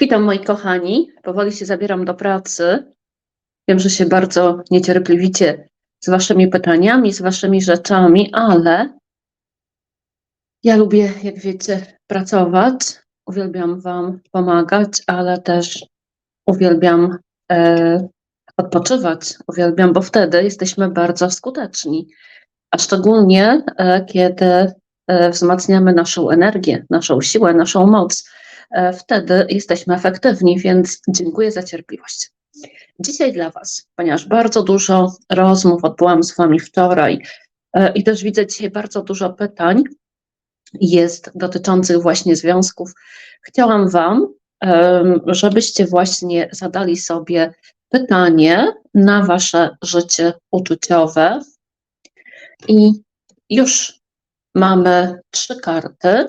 Witam moi kochani. Powoli się zabieram do pracy. Wiem, że się bardzo niecierpliwicie z waszymi pytaniami, z waszymi rzeczami, ale ja lubię, jak wiecie, pracować. Uwielbiam wam pomagać, ale też uwielbiam e, odpoczywać. Uwielbiam, bo wtedy jesteśmy bardzo skuteczni. A szczególnie e, kiedy e, wzmacniamy naszą energię, naszą siłę, naszą moc wtedy jesteśmy efektywni, więc dziękuję za cierpliwość. Dzisiaj dla Was, ponieważ bardzo dużo rozmów odbyłam z Wami wczoraj e, i też widzę dzisiaj bardzo dużo pytań jest dotyczących właśnie związków. Chciałam Wam, żebyście właśnie zadali sobie pytanie na Wasze życie uczuciowe i już mamy trzy karty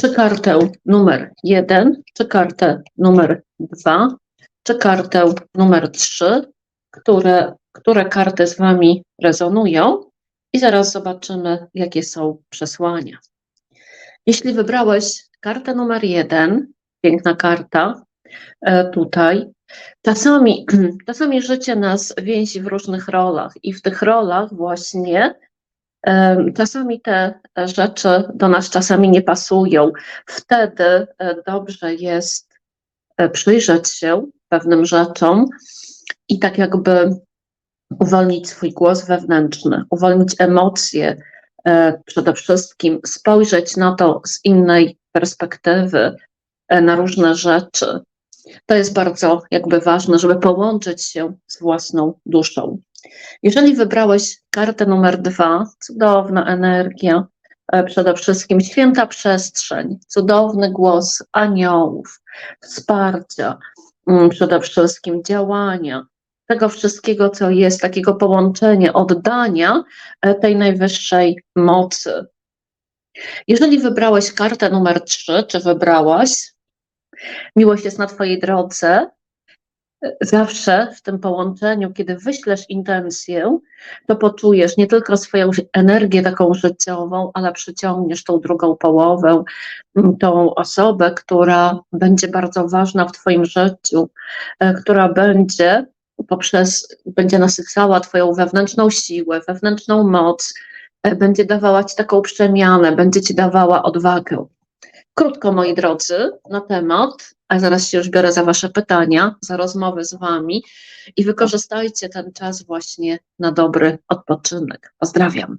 czy kartę numer jeden, czy kartę numer dwa, czy kartę numer trzy, które, które karty z Wami rezonują i zaraz zobaczymy, jakie są przesłania. Jeśli wybrałeś kartę numer jeden, piękna karta e, tutaj, czasami, czasami życie nas więzi w różnych rolach i w tych rolach właśnie Czasami te rzeczy do nas czasami nie pasują. Wtedy e, dobrze jest e, przyjrzeć się pewnym rzeczom i tak jakby uwolnić swój głos wewnętrzny, uwolnić emocje e, przede wszystkim, spojrzeć na to z innej perspektywy, e, na różne rzeczy. To jest bardzo jakby ważne, żeby połączyć się z własną duszą. Jeżeli wybrałeś kartę numer dwa, cudowna energia, e, przede wszystkim święta przestrzeń, cudowny głos aniołów, wsparcia, mm, przede wszystkim działania, tego wszystkiego, co jest, takiego połączenia, oddania e, tej najwyższej mocy. Jeżeli wybrałeś kartę numer trzy, czy wybrałaś, miłość jest na Twojej drodze, zawsze w tym połączeniu, kiedy wyślesz intencję, to poczujesz nie tylko swoją energię taką życiową, ale przyciągniesz tą drugą połowę, tą osobę, która będzie bardzo ważna w Twoim życiu, e, która będzie poprzez, będzie nasycała Twoją wewnętrzną siłę, wewnętrzną moc, e, będzie dawała Ci taką przemianę, będzie Ci dawała odwagę. Krótko, moi drodzy, na temat, a zaraz się już biorę za Wasze pytania, za rozmowę z Wami i wykorzystajcie ten czas właśnie na dobry odpoczynek. Pozdrawiam.